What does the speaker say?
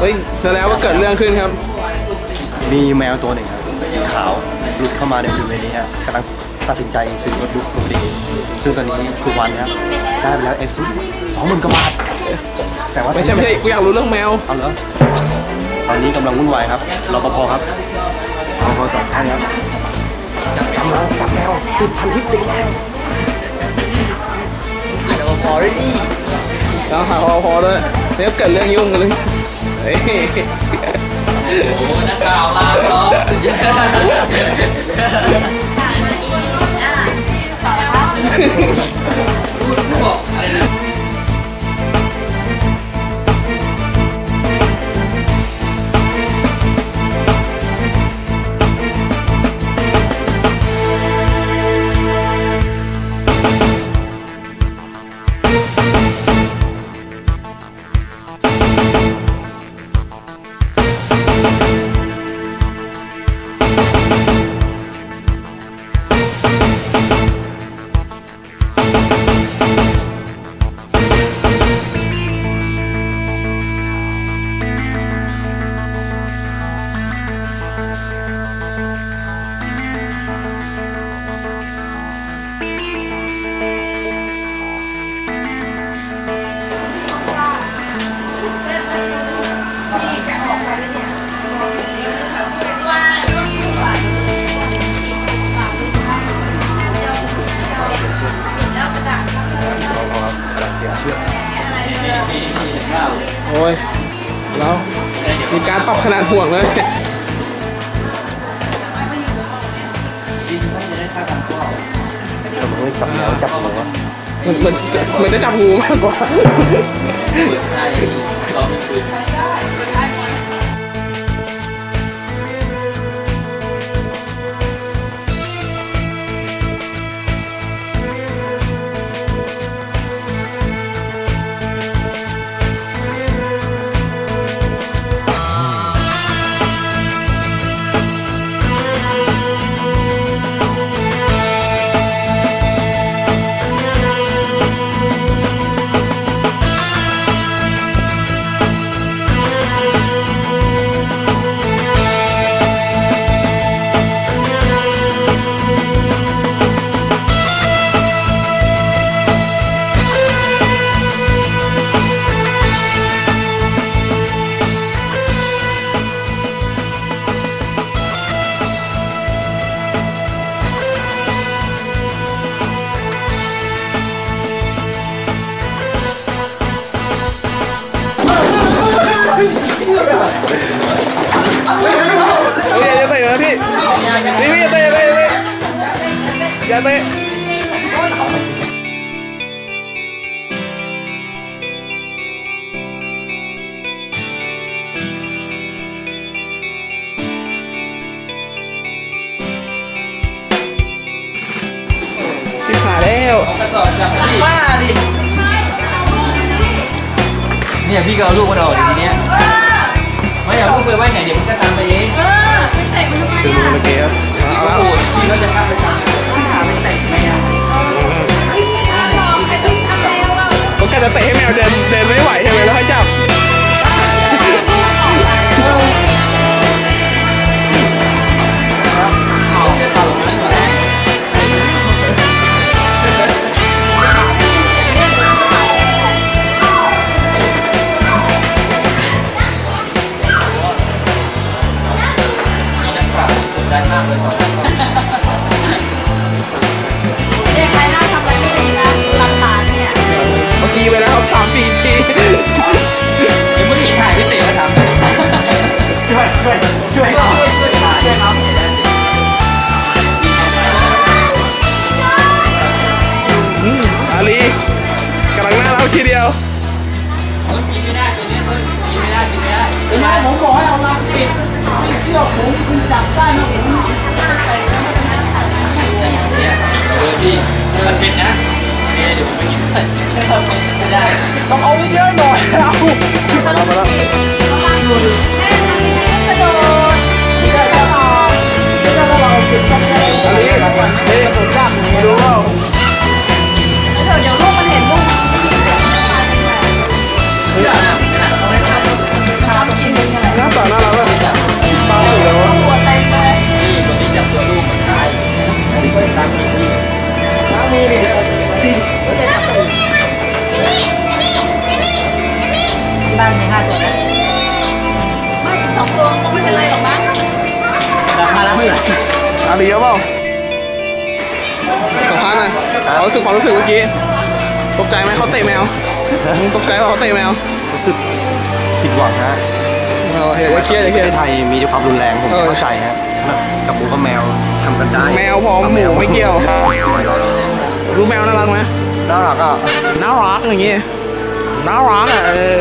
เฮ้ยแล้วก็เกิดเรื่องขึ้นครับ มีแมวตัวหนึ่งครับสีขาวหลุดเข้ามาในบริเวณนี้ฮะกำลังตัดสินใจซื้อโน้ตบุ๊กพอดีซึ่งตอนนี้สุวรรณครับได้ไปแล้วเอซุสองหมื่นกว่าบาทแต่ว่าไม่ใช่ไม่ใช่กูอยากรู้เรื่องแมวเอาเหรอตอนนี้กำลังวุ่นวายครับรปภครับรปภสองท่านครับจับแมวจับแมวติดพันทิปติดแล้ว แล้วหาพอพอด้วยเนี่ยเกิดเรื่องยุ่งกันเลยเฮ้ยโอ้ ย แล้ว มีการปรับขนาดห่วงเลยผมไม่จับแมวจับหัวมันมันจะมันจะจับงูมากกว่า อย่าเตะนะพี่พี่พี่อย่าเตะอย่าเตะอย่าเตะอย่าเตะชิบหายแล้วป้าดิเนี่ยพี่ก็เอาลูกมาดอกทีเนี้ย ไม่เอาลูกไปไว้ไหน ไม่ได้ ต้องเอาเยอะหน่อยเอา อาดีเยอะเปล่าสัมภาษณ์หน่อยความรู้สึกความรู้สึกเมื่อกี้ ตกใจไหมเขาเตะแมวมึงตกใจว่าเขาเตะแมว รู้สึกผิดหวังนะเอออย่าเครียดอย่าเครียดประเทศไทยมีความรุนแรงผมเออ เข้าใจฮะกับหมูกับแมวทำกันได้แมวพอหมูไม่เกี่ยว รู้แมวน่ารักไหมน่ารักอะน่ารักอย่างงี้น่ารักอะเออ